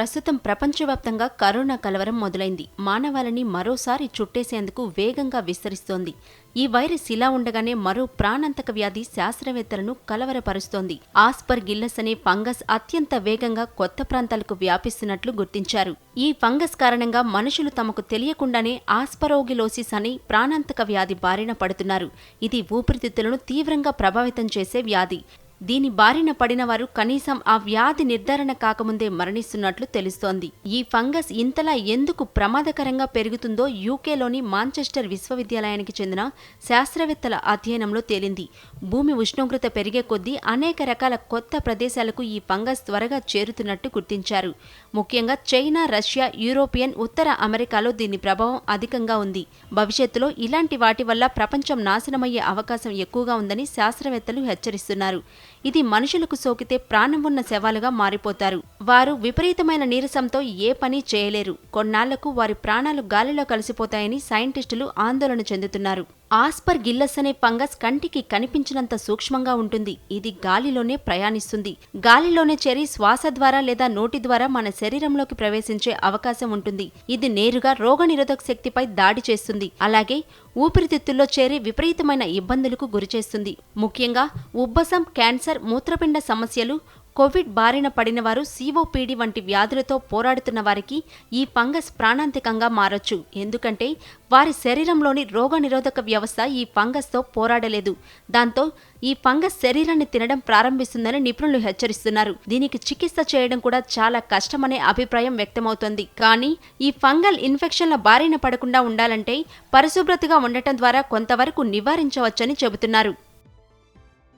ప్రస్తుతం ప్రపంచవ్యాప్తంగా కరోనా కలవరం మొదలైంది. మానవాళిని మరోసారి చుట్టేసేందుకు వేగంగా విస్తరిస్తోంది. ఈ వైరస్ ఇలా ఉండగానే మరో ప్రాణాంతక వ్యాధి శాస్త్రవేత్తలను కలవరపరుస్తోంది. ఆస్పర్ గిల్లస్ అనే ఫంగస్ అత్యంత వేగంగా కొత్త ప్రాంతాలకు వ్యాపిస్తున్నట్లు గుర్తించారు. ఈ ఫంగస్ కారణంగా మనుషులు తమకు తెలియకుండానే ఆస్పరోగిలోసిస్ అనే ప్రాణాంతక వ్యాధి బారిన పడుతున్నారు. ఇది ఊపిరితిత్తులను తీవ్రంగా ప్రభావితం చేసే వ్యాధి. దీని బారిన పడిన వారు కనీసం ఆ వ్యాధి నిర్ధారణ కాకముందే మరణిస్తున్నట్లు తెలుస్తోంది. ఈ ఫంగస్ ఇంతలా ఎందుకు ప్రమాదకరంగా పెరుగుతుందో యూకేలోని మాంచెస్టర్ విశ్వవిద్యాలయానికి చెందిన శాస్త్రవేత్తల అధ్యయనంలో తేలింది. భూమి ఉష్ణోగ్రత పెరిగే కొద్దీ అనేక రకాల కొత్త ప్రదేశాలకు ఈ ఫంగస్ త్వరగా చేరుతున్నట్టు గుర్తించారు. ముఖ్యంగా చైనా రష్యా యూరోపియన్ ఉత్తర అమెరికాలో దీని ప్రభావం అధికంగా ఉంది. భవిష్యత్తులో ఇలాంటి వాటి వల్ల ప్రపంచం నాశనమయ్యే అవకాశం ఎక్కువగా ఉందని శాస్త్రవేత్తలు హెచ్చరిస్తున్నారు. ఇది మనుషులకు సోకితే ప్రాణం ఉన్న శవాలుగా మారిపోతారు. వారు విపరీతమైన నీరసంతో ఏ పని చేయలేరు. కొన్నాళ్ళకు వారి ప్రాణాలు గాలిలో కలిసిపోతాయని సైంటిస్టులు ఆందోళన చెందుతున్నారు. ఆస్పర్ గిల్లస్ అనే ఫంగస్ కంటికి కనిపించినంత సూక్ష్మంగా ఉంటుంది. ఇది గాలిలోనే ప్రయాణిస్తుంది. గాలిలోనే చేరి శ్వాస ద్వారా లేదా నోటి ద్వారా మన శరీరంలోకి ప్రవేశించే అవకాశం ఉంటుంది. ఇది నేరుగా రోగనిరోధక శక్తిపై దాడి చేస్తుంది. అలాగే ఊపిరితిత్తుల్లో చేరి విపరీతమైన ఇబ్బందులకు గురిచేస్తుంది. ముఖ్యంగా ఉబ్బసం క్యాన్సర్ మూత్రపిండ సమస్యలు కోవిడ్ బారిన పడిన వారు సీఓపీడీ వంటి వ్యాధులతో పోరాడుతున్న వారికి ఈ ఫంగస్ ప్రాణాంతికంగా మారొచ్చు. ఎందుకంటే వారి శరీరంలోని రోగనిరోధక వ్యవస్థ ఈ ఫంగస్తో పోరాడలేదు. దాంతో ఈ ఫంగస్ శరీరాన్ని తినడం ప్రారంభిస్తుందని నిపుణులు హెచ్చరిస్తున్నారు. దీనికి చికిత్స చేయడం కూడా చాలా కష్టమనే అభిప్రాయం వ్యక్తమవుతోంది. కానీ ఈ ఫంగల్ ఇన్ఫెక్షన్ల బారిన పడకుండా ఉండాలంటే పరిశుభ్రతగా ఉండటం ద్వారా కొంతవరకు నివారించవచ్చని చెబుతున్నారు.